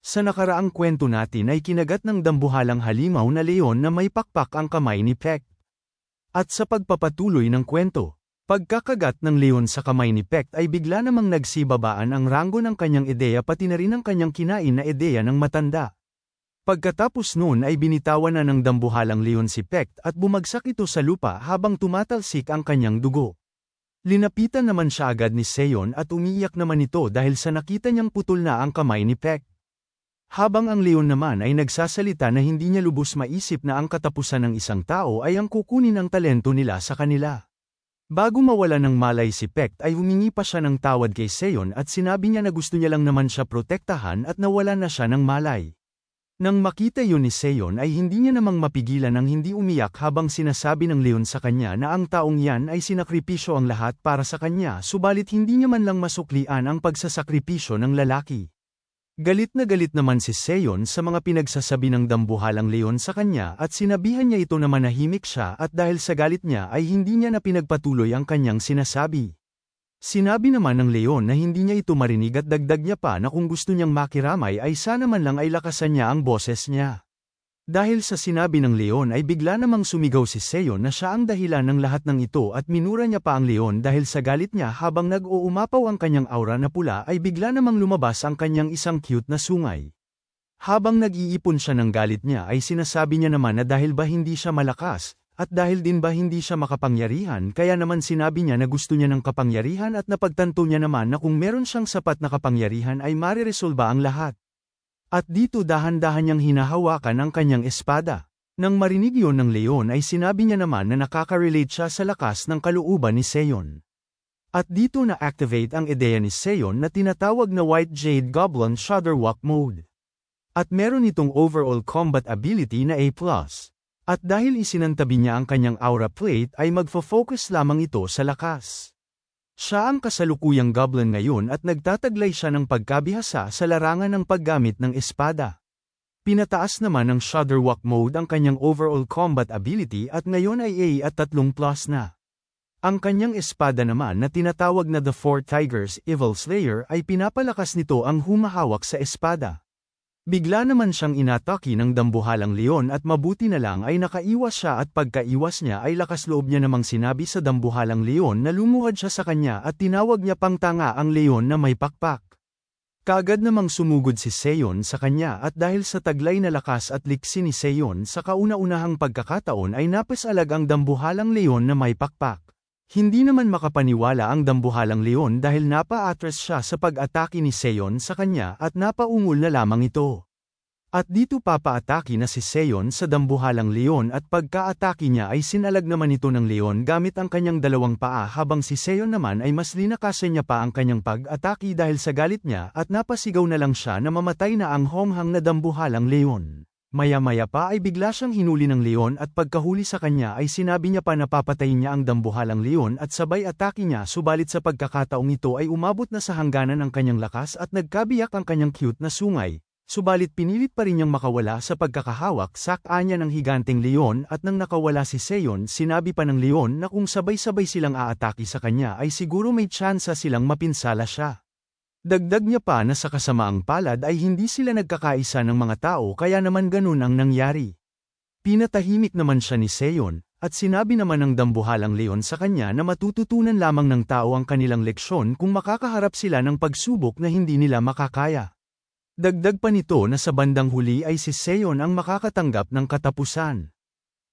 Sa nakaraang kwento natin ay kinagat ng dambuhalang halimaw na leon na may pakpak ang kamay ni Peck. At sa pagpapatuloy ng kwento, pagkakagat ng leon sa kamay ni Peck ay bigla namang nagsibabaan ang ranggo ng kanyang ideya pati na rin ang kanyang kinain na ideya ng matanda. Pagkatapos noon ay binitawan na ng dambuhalang leon si Peck at bumagsak ito sa lupa habang tumatalsik ang kanyang dugo. Linapitan naman siya agad ni Seon at umiiyak naman ito dahil sa nakita niyang putol na ang kamay ni Peck. Habang ang leon naman ay nagsasalita na hindi niya lubos maisip na ang katapusan ng isang tao ay ang kukunin ang talento nila sa kanila. Bago mawala ng malay si Peck ay humingi pa siya ng tawad kay Seon at sinabi niya na gusto niya lang naman siya protektahan at nawala na siya ng malay. Nang makita yun ni Seon ay hindi niya namang mapigilan ang hindi umiyak habang sinasabi ng leon sa kanya na ang taong yan ay sinakripisyo ang lahat para sa kanya subalit hindi niya man lang masuklian ang pagsasakripisyo ng lalaki. Galit na galit naman si Seon sa mga pinagsasabi ng dambuhalang leon sa kanya at sinabihan niya ito na manahimik siya at dahil sa galit niya ay hindi niya na pinagpatuloy ang kanyang sinasabi. Sinabi naman ng leon na hindi niya ito marinig at dagdag niya pa na kung gusto niyang makiramay ay sana man lang ay lakasan niya ang boses niya. Dahil sa sinabi ng leon ay bigla namang sumigaw si Seon na siya ang dahilan ng lahat ng ito at minura niya pa ang leon dahil sa galit niya habang nag-uumapaw ang kanyang aura na pula ay bigla namang lumabas ang kanyang isang cute na sungay. Habang nag-iipon siya ng galit niya ay sinasabi niya naman na dahil ba hindi siya malakas, at dahil din ba hindi siya makapangyarihan kaya naman sinabi niya na gusto niya ng kapangyarihan at napagtanto niya naman na kung meron siyang sapat na kapangyarihan ay mariresolba ang lahat. At dito dahan-dahan niyang hinahawakan ang kanyang espada. Nang marinig yon ng leon ay sinabi niya naman na nakaka-relate siya sa lakas ng kalooban ni Seon. At dito na-activate ang ideya ni Seon na tinatawag na White Jade Goblin Shudderwalk Mode. At meron itong overall combat ability na A+. At dahil isinantabi niya ang kanyang aura plate ay magfo-focus lamang ito sa lakas. Siya ang kasalukuyang goblin ngayon at nagtataglay siya ng pagkabihasa sa larangan ng paggamit ng espada. Pinataas naman ng Shudderwalk mode ang kanyang overall combat ability at ngayon ay A at 3 plus na. Ang kanyang espada naman na tinatawag na The Four Tigers Evil Slayer ay pinapalakas nito ang humahawak sa espada. Bigla naman siyang inataki ng dambuhalang leon at mabuti na lang ay nakaiwas siya at pagkaiwas niya ay lakas loob niya namang sinabi sa dambuhalang leon na lumuhad siya sa kanya at tinawag niya pang tanga ang leon na may pakpak. Kagad namang sumugod si Seon sa kanya at dahil sa taglay na lakas at liksi ni Seon sa kauna-unahang pagkakataon ay napasalag ang dambuhalang leon na may pakpak. Hindi naman makapaniwala ang dambuhalang leon dahil napa-atras siya sa pag-atake ni Seon sa kanya at napaungol na lamang ito. At dito papaatake na si Seon sa dambuhalang leon at pagka-atake niya ay sinalag naman ito ng leon gamit ang kanyang dalawang paa habang si Seon naman ay mas linakasan niya pa ang kanyang pag-atake dahil sa galit niya at napasigaw na lang siya na mamatay na ang honghang na dambuhalang leon. Maya-maya pa ay bigla siyang hinuli ng leon at pagkahuli sa kanya ay sinabi niya pa na papatayin niya ang dambuhalang leon at sabay atake niya subalit sa pagkakataong ito ay umabot na sa hangganan ang kanyang lakas at nagkabiyak ang kanyang cute na sungay. Subalit pinilit pa rin niyang makawala sa pagkakahawak sa kanya ng higanteng leon at nang nakawala si Seon sinabi pa ng leon na kung sabay-sabay silang aatake sa kanya ay siguro may tsansa silang mapinsala siya. Dagdag niya pa na sa kasamaang palad ay hindi sila nagkakaisa ng mga tao kaya naman ganun ang nangyari. Pinatahimik naman siya ni Seon, at sinabi naman ng dambuhalang leon sa kanya na matututunan lamang ng tao ang kanilang leksyon kung makakaharap sila ng pagsubok na hindi nila makakaya. Dagdag pa nito na sa bandang huli ay si Seon ang makakatanggap ng katapusan.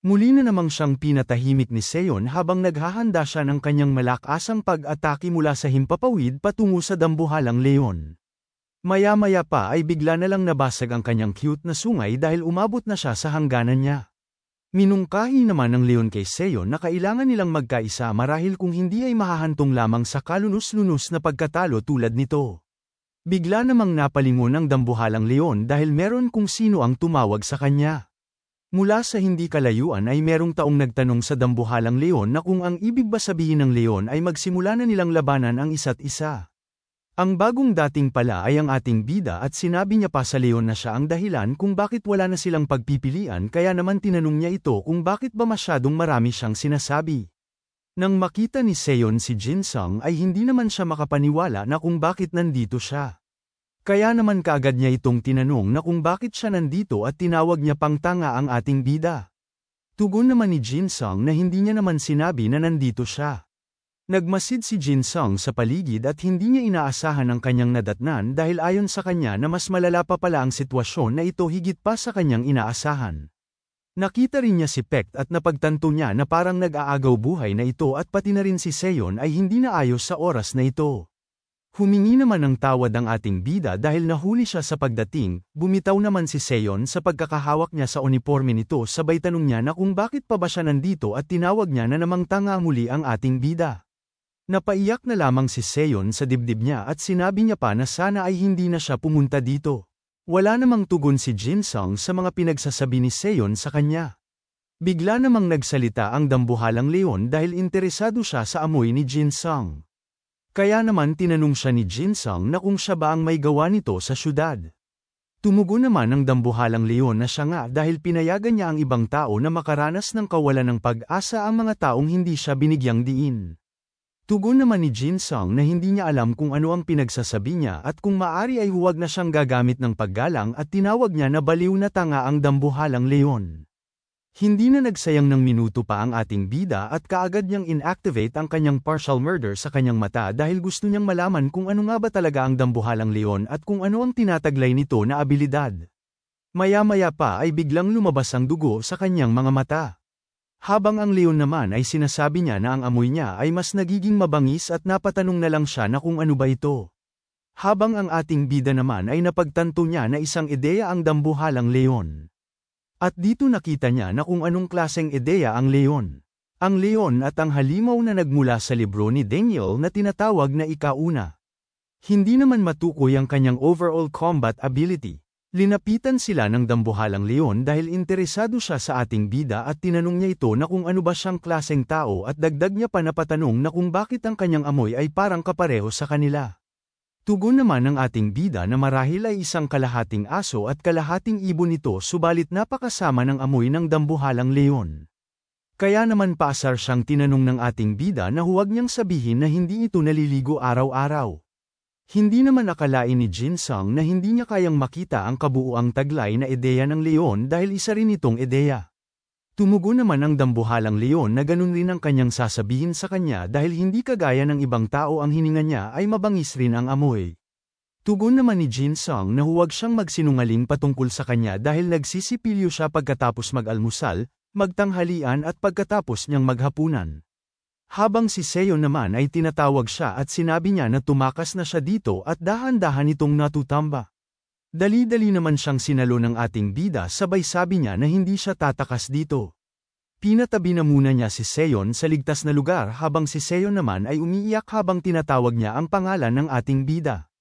Muli na namang siyang pinatahimik ni Seon habang naghahanda siya ng kanyang malakasang pag-atake mula sa himpapawid patungo sa dambuhalang leon. Maya-maya pa ay bigla na lang nabasag ang kanyang cute na sungay dahil umabot na siya sa hangganan niya. Minungkahi naman ng leon kay Seon na kailangan nilang magkaisa marahil kung hindi ay mahahantong lamang sa kalunos-lunos na pagkatalo tulad nito. Bigla namang napalingon ang dambuhalang leon dahil meron kung sino ang tumawag sa kanya. Mula sa hindi kalayuan ay merong taong nagtanong sa dambuhalang leon na kung ang ibig ba sabihin ng leon ay magsimula na nilang labanan ang isa't isa. Ang bagong dating pala ay ang ating bida at sinabi niya pa sa leon na siya ang dahilan kung bakit wala na silang pagpipilian kaya naman tinanong niya ito kung bakit ba masyadong marami siyang sinasabi. Nang makita ni Seon si Jin Sung ay hindi naman siya makapaniwala na kung bakit nandito siya. Kaya naman kaagad niya itong tinanong na kung bakit siya nandito at tinawag niya pang tanga ang ating bida. Tugon naman ni Jin Sung na hindi niya naman sinabi na nandito siya. Nagmasid si Jin Sung sa paligid at hindi niya inaasahan ang kanyang nadatnan dahil ayon sa kanya na mas malala pa pala ang sitwasyon na ito higit pa sa kanyang inaasahan. Nakita rin niya si Pect at napagtanto niya na parang nag-aagaw buhay na ito at pati na rin si Seon ay hindi na ayos sa oras na ito. Humingi naman ng tawad ang ating bida dahil nahuli siya sa pagdating, bumitaw naman si Seon sa pagkakahawak niya sa uniforme nito sabay tanong niya na kung bakit pa ba siya nandito at tinawag niya na namang tanga muli ang ating bida. Napaiyak na lamang si Seon sa dibdib niya at sinabi niya pa na sana ay hindi na siya pumunta dito. Wala namang tugon si Jin Sung sa mga pinagsasabi ni Seon sa kanya. Bigla namang nagsalita ang dambuhalang leon dahil interesado siya sa amoy ni Jin Sung. Kaya naman tinanong siya ni Jin Sung na kung siya ba ang may gawa nito sa syudad. Tumugo naman ang dambuhalang leon na siya nga dahil pinayagan niya ang ibang tao na makaranas ng kawalan ng pag-asa ang mga taong hindi siya binigyang diin. Tugon naman ni Jin Sung na hindi niya alam kung ano ang pinagsasabi niya at kung maari ay huwag na siyang gagamit ng paggalang at tinawag niya na baliw na tanga ang dambuhalang leon. Hindi na nagsayang ng minuto pa ang ating bida at kaagad niyang inactivate ang kanyang partial murder sa kanyang mata dahil gusto niyang malaman kung ano nga ba talaga ang dambuhalang leon at kung ano ang tinataglay nito na abilidad. Maya-maya pa ay biglang lumabas ang dugo sa kanyang mga mata. Habang ang leon naman ay sinasabi niya na ang amoy niya ay mas nagiging mabangis at napatanong na lang siya na kung ano ba ito. Habang ang ating bida naman ay napagtanto niya na isang ideya ang dambuhalang leon. At dito nakita niya na kung anong klaseng ideya ang leon. Ang leon at ang halimaw na nagmula sa libro ni Daniel na tinatawag na ikauna. Hindi naman matukoy ang kanyang overall combat ability. Linapitan sila ng dambuhalang leon dahil interesado siya sa ating bida at tinanong niya ito na kung ano ba siyang klaseng tao at dagdag niya pa na patanong na kung bakit ang kanyang amoy ay parang kapareho sa kanila. Tugon naman ng ating bida na marahil ay isang kalahating aso at kalahating ibon ito subalit napakasama ng amoy ng dambuhalang leon. Kaya naman paasar siyang tinanong ng ating bida na huwag niyang sabihin na hindi ito naliligo araw-araw. Hindi naman akalain ni Jin Sung na hindi niya kayang makita ang kabuuang taglay na ideya ng leon dahil isa rin itong ideya. Tumugo naman ang dambuhalang leon na ganun rin ang kanyang sasabihin sa kanya dahil hindi kagaya ng ibang tao ang hininga niya ay mabangis rin ang amoy. Tugon naman ni Jin Sung na huwag siyang magsinungaling patungkol sa kanya dahil nagsisipilyo siya pagkatapos mag-almusal, magtanghalian at pagkatapos niyang maghapunan. Habang si Seo naman ay tinatawag siya at sinabi niya na tumakas na siya dito at dahan-dahan itong natutamba. Dali-dali naman siyang sinalo ng ating bida sabay sabi niya na hindi siya tatakas dito. Pinatabi na muna niya si Seon sa ligtas na lugar habang si Seon naman ay umiiyak habang tinatawag niya ang pangalan ng ating bida.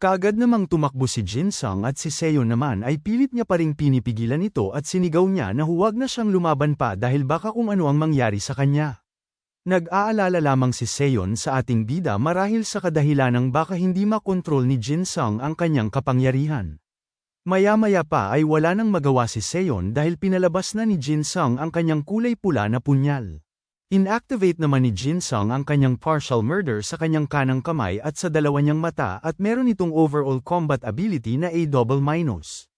Kaagad namang tumakbo si Jin Sung at si Seon naman ay pilit niya pa ring pinipigilan ito at sinigaw niya na huwag na siyang lumaban pa dahil baka kung ano ang mangyari sa kanya. Nag-aalala lamang si Seon sa ating bida marahil sa kadahilanang baka hindi makontrol ni Jin Sung ang kanyang kapangyarihan. Maya-maya pa ay wala nang magawa si Seon dahil pinalabas na ni Jin Sung ang kanyang kulay pula na punyal. Inactivate naman ni Jin Sung ang kanyang partial murder sa kanyang kanang kamay at sa dalawa niyang mata at meron itong overall combat ability na A double minus.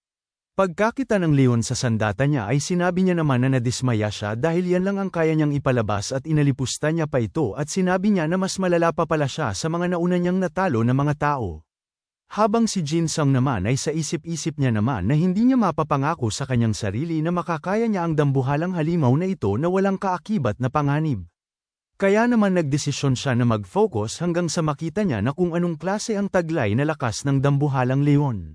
Pagkakita ng leon sa sandata niya ay sinabi niya naman na nadismaya siya dahil yan lang ang kaya niyang ipalabas at inalipusta niya pa ito at sinabi niya na mas malala pa pala siya sa mga nauna niyang natalo na mga tao. Habang si Jin Sung naman ay sa isip-isip niya naman na hindi niya mapapangako sa kanyang sarili na makakaya niya ang dambuhalang halimaw na ito na walang kaakibat na panganib. Kaya naman nagdesisyon siya na mag-focus hanggang sa makita niya na kung anong klase ang taglay na lakas ng dambuhalang leon.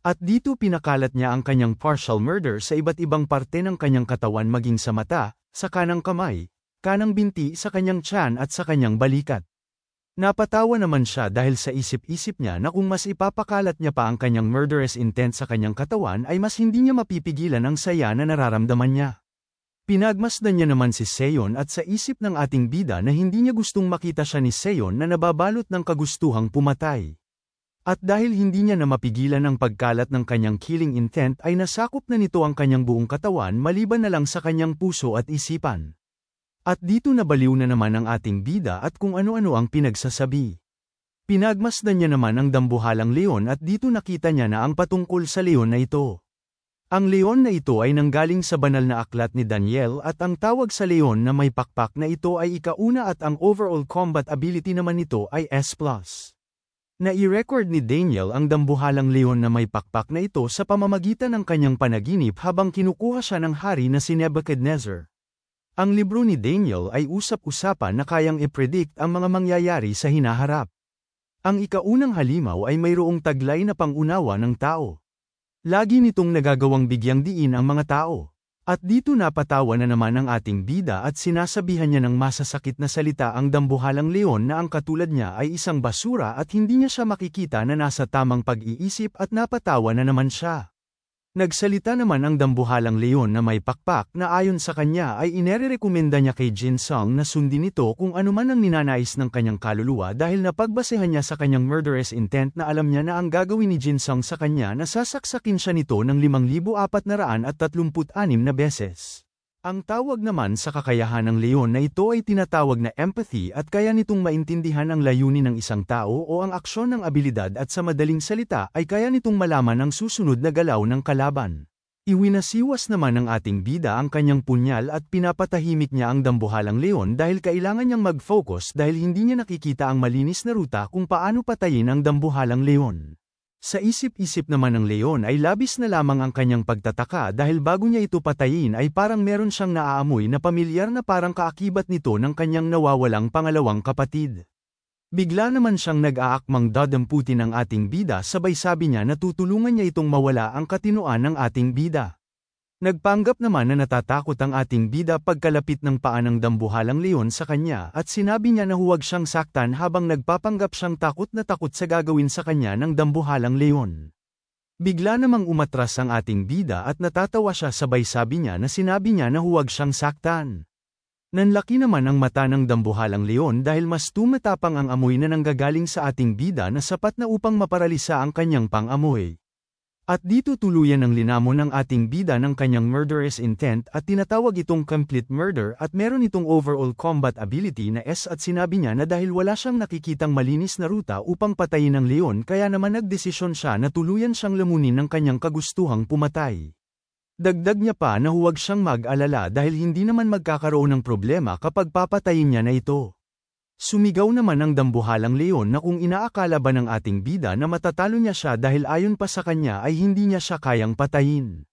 At dito pinakalat niya ang kanyang partial murder sa iba't ibang parte ng kanyang katawan maging sa mata, sa kanang kamay, kanang binti sa kanyang tiyan at sa kanyang balikat. Napatawa naman siya dahil sa isip-isip niya na kung mas ipapakalat niya pa ang kanyang murderous intent sa kanyang katawan ay mas hindi niya mapipigilan ang saya na nararamdaman niya. Pinagmasdan niya naman si Seon at sa isip ng ating bida na hindi niya gustong makita siya ni Seon na nababalot ng kagustuhang pumatay. At dahil hindi niya na mapigilan ang pagkalat ng kanyang killing intent ay nasakop na nito ang kanyang buong katawan maliban na lang sa kanyang puso at isipan. At dito nabaliw na naman ang ating bida at kung ano-ano ang pinagsasabi. Pinagmasdan niya naman ang dambuhalang leon at dito nakita niya na ang patungkol sa leon na ito. Ang leon na ito ay nanggaling sa banal na aklat ni Daniel at ang tawag sa leon na may pakpak na ito ay ikauna at ang overall combat ability naman nito ay S+. Na-i-record ni Daniel ang dambuhalang leon na may pakpak na ito sa pamamagitan ng kanyang panaginip habang kinukuha siya ng hari na si Nebuchadnezzar. Ang libro ni Daniel ay usap-usapan na kayang i-predict ang mga mangyayari sa hinaharap. Ang ikaunang halimaw ay mayroong taglay na pangunawa ng tao. Lagi nitong nagagawang bigyang diin ang mga tao. At dito napatawa na naman ang ating bida at sinasabihan niya ng masasakit na salita ang dambuhalang leon na ang katulad niya ay isang basura at hindi niya siya makikita na nasa tamang pag-iisip at napatawa na naman siya. Nagsalita naman ang dambuhalang leon na may pakpak na ayon sa kanya ay inererekomenda niya kay Jin Sung na sundin ito kung anuman ang ninanais ng kanyang kaluluwa dahil napagbasehan niya sa kanyang murderous intent na alam niya na ang gagawin ni Jin Sung sa kanya na sasaksakin siya nito ng 5,436 na beses. Ang tawag naman sa kakayahan ng leon na ito ay tinatawag na empathy at kaya nitong maintindihan ang layunin ng isang tao o ang aksyon ng abilidad at sa madaling salita ay kaya nitong malaman ang susunod na galaw ng kalaban. Iwinasiwas naman ng ating bida ang kanyang punyal at pinapatahimik niya ang dambuhalang leon dahil kailangan niyang mag-focus dahil hindi niya nakikita ang malinis na ruta kung paano patayin ang dambuhalang leon. Sa isip-isip naman ng leon ay labis na lamang ang kanyang pagtataka dahil bago niya ito patayin ay parang meron siyang naaamoy na pamilyar na parang kaakibat nito ng kanyang nawawalang pangalawang kapatid. Bigla naman siyang nag-aakmang dadamputin ang ating bida sabay sabi niya na tutulungan niya itong mawala ang katinuan ng ating bida. Nagpanggap naman na natatakot ang ating bida pagkalapit ng paa ng dambuhalang leon sa kanya at sinabi niya na huwag siyang saktan habang nagpapanggap siyang takot na takot sa gagawin sa kanya ng dambuhalang leon. Bigla namang umatras ang ating bida at natatawa siya sabay sabi niya na sinabi niya na huwag siyang saktan. Nanlaki naman ang mata ng dambuhalang leon dahil mas tumatapang ang amoy na nanggagaling sa ating bida na sapat na upang maparalisa ang kanyang pang-amoy. At dito tuluyan ng linamon ng ating bida ng kanyang murderous intent at tinatawag itong complete murder at meron itong overall combat ability na S at sinabi niya na dahil wala siyang nakikitang malinis na ruta upang patayin ang leon kaya naman nagdesisyon siya na tuluyan siyang lamunin ng kanyang kagustuhang pumatay. Dagdag niya pa na huwag siyang mag-alala dahil hindi naman magkakaroon ng problema kapag papatayin niya na ito. Sumigaw naman ang dambuhalang leon na kung inaakala ba ng ating bida na matatalo niya siya dahil ayon pa sa kanya ay hindi niya siya kayang patayin.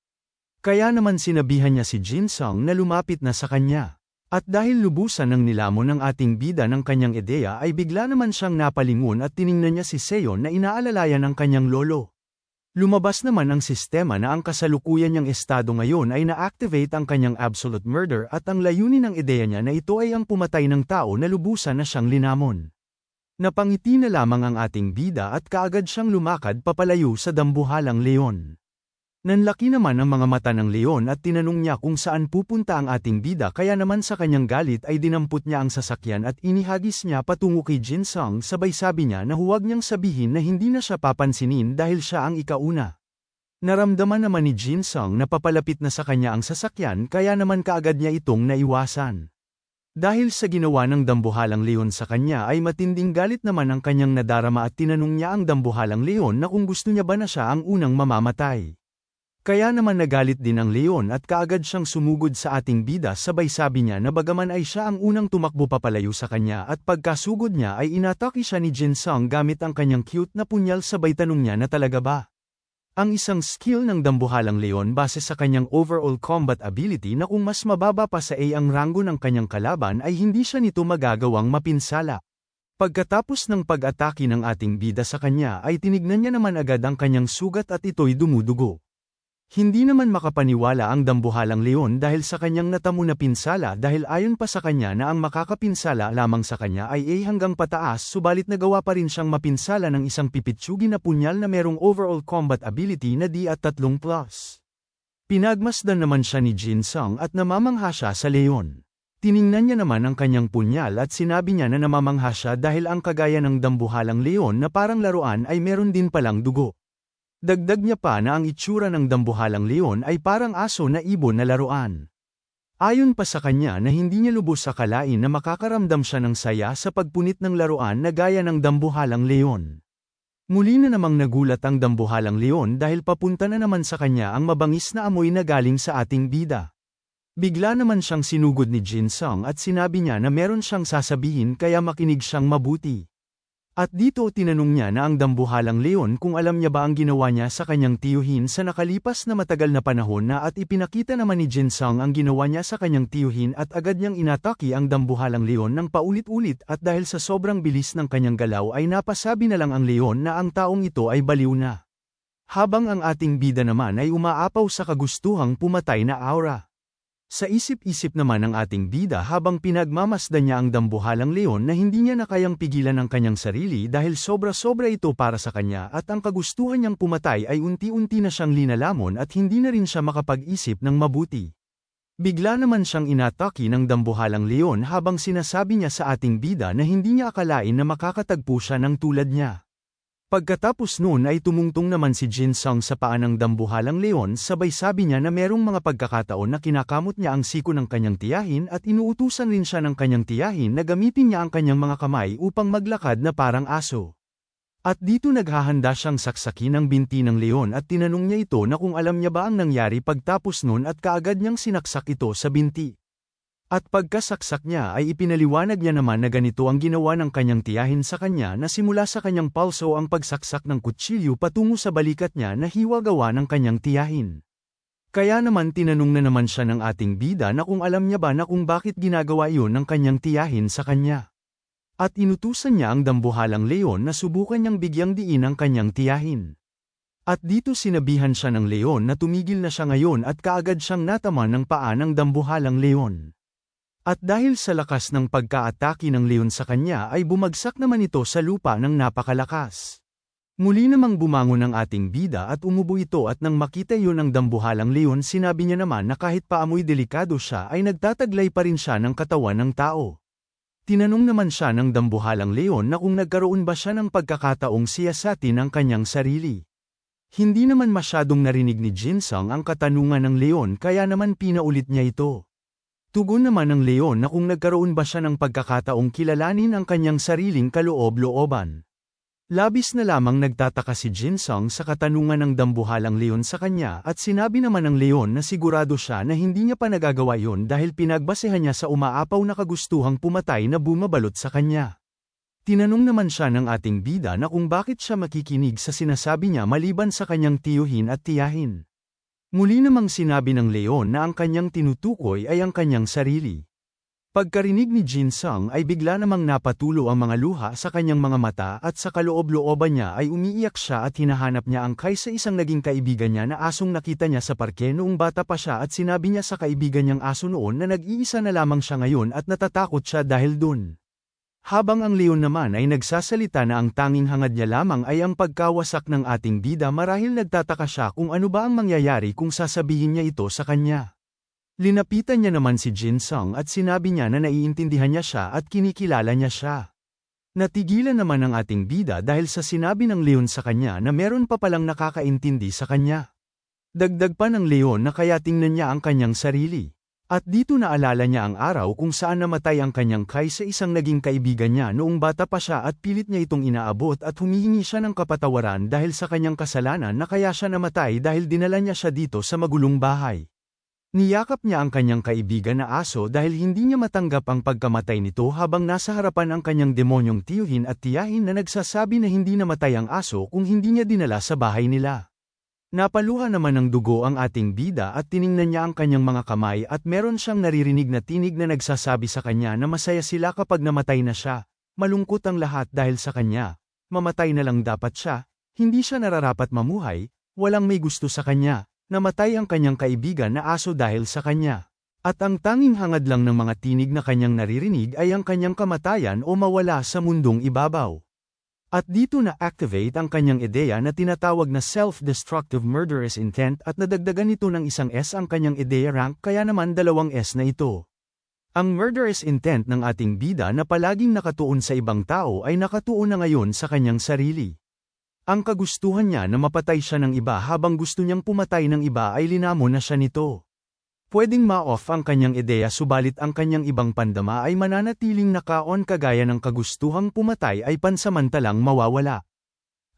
Kaya naman sinabihan niya si Jin Sung na lumapit na sa kanya. At dahil lubusan ng nilamon ng ating bida ng kanyang ideya ay bigla naman siyang napalingon at tiningnan niya si Seon na inaalalayan ng kanyang lolo. Lumabas naman ang sistema na ang kasalukuyan niyang estado ngayon ay na-activate ang kanyang absolute murder at ang layunin ng ideya niya na ito ay ang pumatay ng tao na lubusan na siyang linamon. Napangiti na lamang ang ating bida at kaagad siyang lumakad papalayo sa dambuhalang leon. Nanlaki naman ang mga mata ng leon at tinanong niya kung saan pupunta ang ating bida kaya naman sa kanyang galit ay dinampot niya ang sasakyan at inihagis niya patungo kay Jin Sung sabay sabi niya na huwag niyang sabihin na hindi na siya papansinin dahil siya ang ikauna. Naramdaman naman ni Jin Sung na papalapit na sa kanya ang sasakyan kaya naman kaagad niya itong naiwasan. Dahil sa ginawa ng dambuhalang leon sa kanya ay matinding galit naman ang kanyang nadarama at tinanong niya ang dambuhalang leon na kung gusto niya ba na siya ang unang mamamatay. Kaya naman nagalit din ang leon at kaagad siyang sumugod sa ating bida sabay sabi niya na bagaman ay siya ang unang tumakbo papalayo sa kanya at pagkasugod niya ay inatake siya ni Jin Sung gamit ang kanyang cute na punyal sabay tanong niya na talaga ba. Ang isang skill ng dambuhalang leon base sa kanyang overall combat ability na kung mas mababa pa sa A ang ranggo ng kanyang kalaban ay hindi siya nito magagawang mapinsala. Pagkatapos ng pag-atake ng ating bida sa kanya ay tinignan niya naman agad ang kanyang sugat at ito'y dumudugo. Hindi naman makapaniwala ang dambuhalang leon dahil sa kanyang natamo na pinsala dahil ayon pa sa kanya na ang makakapinsala lamang sa kanya ay A hanggang pataas subalit nagawa pa rin siyang mapinsala ng isang pipitsugi na punyal na merong overall combat ability na D at 3 plus. Pinagmasdan naman siya ni Jin Sung at namamangha siya sa leon. Tiningnan niya naman ang kanyang punyal at sinabi niya na namamangha siya dahil ang kagaya ng dambuhalang leon na parang laruan ay meron din palang dugo. Dagdag niya pa na ang itsura ng dambuhalang leon ay parang aso na ibon na laruan. Ayon pa sa kanya na hindi niya lubos akalain na makakaramdam siya ng saya sa pagpunit ng laruan na gaya ng dambuhalang leon. Muli na namang nagulat ang dambuhalang leon dahil papunta na naman sa kanya ang mabangis na amoy na galing sa ating bida. Bigla naman siyang sinugod ni Jin Sung at sinabi niya na meron siyang sasabihin kaya makinig siyang mabuti. At dito tinanong niya na ang dambuhalang leon kung alam niya ba ang ginawa niya sa kanyang tiyuhin sa nakalipas na matagal na panahon na at ipinakita naman ni Jin Sung ang ginawa niya sa kanyang tiyuhin at agad niyang inataki ang dambuhalang leon ng paulit-ulit at dahil sa sobrang bilis ng kanyang galaw ay napasabi na lang ang leon na ang taong ito ay baliw na. Habang ang ating bida naman ay umaapaw sa kagustuhang pumatay na aura. Sa isip-isip naman ng ating bida habang pinagmamasdan niya ang dambuhalang leon na hindi niya na kayang pigilan ang kanyang sarili dahil sobra-sobra ito para sa kanya at ang kagustuhan niyang pumatay ay unti-unti na siyang linalamon at hindi na rin siya makapag-isip ng mabuti. Bigla naman siyang inataki ng dambuhalang leon habang sinasabi niya sa ating bida na hindi niya akalain na makakatagpo siya ng tulad niya. Pagkatapos noon ay tumungtong naman si Jin Sung sa paa ng dambuhalang leon sabay sabi niya na merong mga pagkakataon na kinakamot niya ang siko ng kanyang tiyahin at inuutusan rin siya ng kanyang tiyahin na gamitin niya ang kanyang mga kamay upang maglakad na parang aso. At dito naghahanda siyang saksakin ang binti ng leon at tinanong niya ito na kung alam niya ba ang nangyari pagtapos noon at kaagad niyang sinaksak ito sa binti. At pagkasaksak niya ay ipinaliwanag niya naman na ganito ang ginawa ng kanyang tiyahin sa kanya na simula sa kanyang palso ang pagsaksak ng kutsilyo patungo sa balikat niya na hiwagawa ng kanyang tiyahin. Kaya naman tinanong na naman siya ng ating bida na kung alam niya ba na kung bakit ginagawa iyon ng kanyang tiyahin sa kanya. At inutusan niya ang dambuhalang leon na subukan niyang bigyang diin ang kanyang tiyahin. At dito sinabihan siya ng leon na tumigil na siya ngayon at kaagad siyang natama ng paa ng dambuhalang leon. At dahil sa lakas ng pagkaatake ng leon sa kanya ay bumagsak naman ito sa lupa ng napakalakas. Muli namang bumangon ang ating bida at umubo ito at nang makita yun ang dambuhalang leon sinabi niya naman na kahit paamoy delikado siya ay nagtataglay pa rin siya ng katawan ng tao. Tinanong naman siya ng dambuhalang leon na kung nagkaroon ba siya ng pagkakataong siyasatin ang kanyang sarili. Hindi naman masyadong narinig ni Jinsung ang katanungan ng leon kaya naman pinaulit niya ito. Tugon naman ng leon na kung nagkaroon ba siya ng pagkakataong kilalanin ang kanyang sariling kaloob-looban. Labis na lamang nagtataka si Jinsung sa katanungan ng dambuhalang leon sa kanya at sinabi naman ng leon na sigurado siya na hindi niya pa nagagawa yon dahil pinagbasehan niya sa umaapaw na kagustuhang pumatay na bumabalot sa kanya. Tinanong naman siya ng ating bida na kung bakit siya makikinig sa sinasabi niya maliban sa kanyang tiyuhin at tiyahin. Muli namang sinabi ng leon na ang kanyang tinutukoy ay ang kanyang sarili. Pagkarinig ni Jin Sung ay bigla namang napatulo ang mga luha sa kanyang mga mata at sa kaloob-looban niya ay umiiyak siya at hinahanap niya ang kay sa isang naging kaibigan niya na asong nakita niya sa parke noong bata pa siya at sinabi niya sa kaibigan niyang aso noon na nag-iisa na lamang siya ngayon at natatakot siya dahil dun. Habang ang leon naman ay nagsasalita na ang tanging hangad niya lamang ay ang pagkawasak ng ating bida marahil nagtataka siya kung ano ba ang mangyayari kung sasabihin niya ito sa kanya. Linapitan niya naman si Jin Sung at sinabi niya na naiintindihan niya siya at kinikilala niya siya. Natigilan naman ang ating bida dahil sa sinabi ng leon sa kanya na meron pa palang nakakaintindi sa kanya. Dagdag pa ng leon na kaya tingnan niya ang kanyang sarili. At dito naalala niya ang araw kung saan namatay ang kanyang kay sa isang naging kaibigan niya noong bata pa siya at pilit niya itong inaabot at humihingi siya ng kapatawaran dahil sa kanyang kasalanan na kaya siya namatay dahil dinala niya siya dito sa magulong bahay. Niyakap niya ang kanyang kaibigan na aso dahil hindi niya matanggap ang pagkamatay nito habang nasa harapan ang kanyang demonyong tiyuhin at tiyahin na nagsasabi na hindi namatay ang aso kung hindi niya dinala sa bahay nila. Napaluha naman ng dugo ang ating bida at tiningnan niya ang kanyang mga kamay at meron siyang naririnig na tinig na nagsasabi sa kanya na masaya sila kapag namatay na siya. Malungkot ang lahat dahil sa kanya. Mamatay na lang dapat siya, hindi siya nararapat mamuhay, walang may gusto sa kanya. Namatay ang kanyang kaibigan na aso dahil sa kanya. At ang tanging hangad lang ng mga tinig na kanyang naririnig ay ang kanyang kamatayan o mawala sa mundong ibabaw. At dito na-activate ang kanyang ideya na tinatawag na self-destructive murderous intent at nadagdagan nito ng isang S ang kanyang ideya rank kaya naman dalawang S na ito. Ang murderous intent ng ating bida na palaging nakatuon sa ibang tao ay nakatuon na ngayon sa kanyang sarili. Ang kagustuhan niya na mapatay siya ng iba habang gusto niyang pumatay ng iba ay linamo na siya nito. Pwedeng ma-off ang kanyang ideya subalit ang kanyang ibang pandama ay mananatiling naka-on kagaya ng kagustuhang pumatay ay pansamantalang mawawala.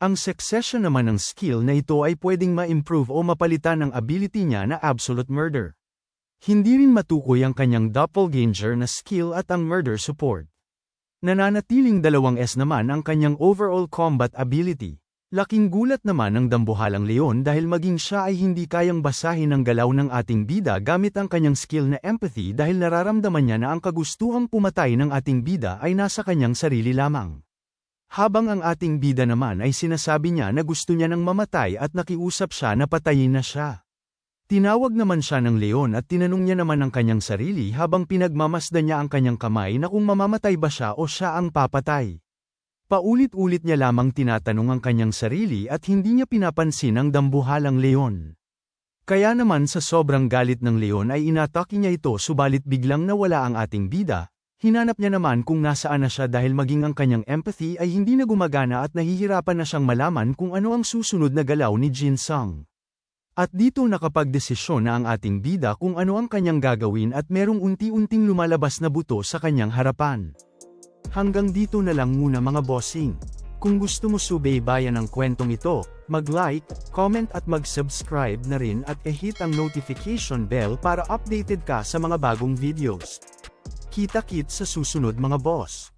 Ang succession naman ng skill na ito ay pwedeng ma-improve o mapalitan ng ability niya na absolute murder. Hindi rin matukoy ang kanyang doppelganger na skill at ang murder support. Nananatiling dalawang S naman ang kanyang overall combat ability. Laking gulat naman ng dambuhalang leon dahil maging siya ay hindi kayang basahin ang galaw ng ating bida gamit ang kanyang skill na empathy dahil nararamdaman niya na ang kagustuhang pumatay ng ating bida ay nasa kanyang sarili lamang. Habang ang ating bida naman ay sinasabi niya na gusto niya nang mamatay at nakiusap siya na patayin na siya. Tinawag naman siya ng leon at tinanong niya naman ang kanyang sarili habang pinagmamasdan niya ang kanyang kamay na kung mamamatay ba siya o siya ang papatay. Paulit-ulit niya lamang tinatanong ang kanyang sarili at hindi niya pinapansin ang dambuhalang leon. Kaya naman sa sobrang galit ng leon ay inatake niya ito subalit biglang nawala ang ating bida, hinanap niya naman kung nasaan na siya dahil maging ang kanyang empathy ay hindi na gumagana at nahihirapan na siyang malaman kung ano ang susunod na galaw ni Jin Sung. At dito nakapagdesisyon na ang ating bida kung ano ang kanyang gagawin at merong unti-unting lumalabas na buto sa kanyang harapan. Hanggang dito na lang muna mga bossing. Kung gusto mo subaybayan ang kwentong ito, mag-like, comment at mag-subscribe na rin at e-hit ang notification bell para updated ka sa mga bagong videos. Kita-kit sa susunod mga boss.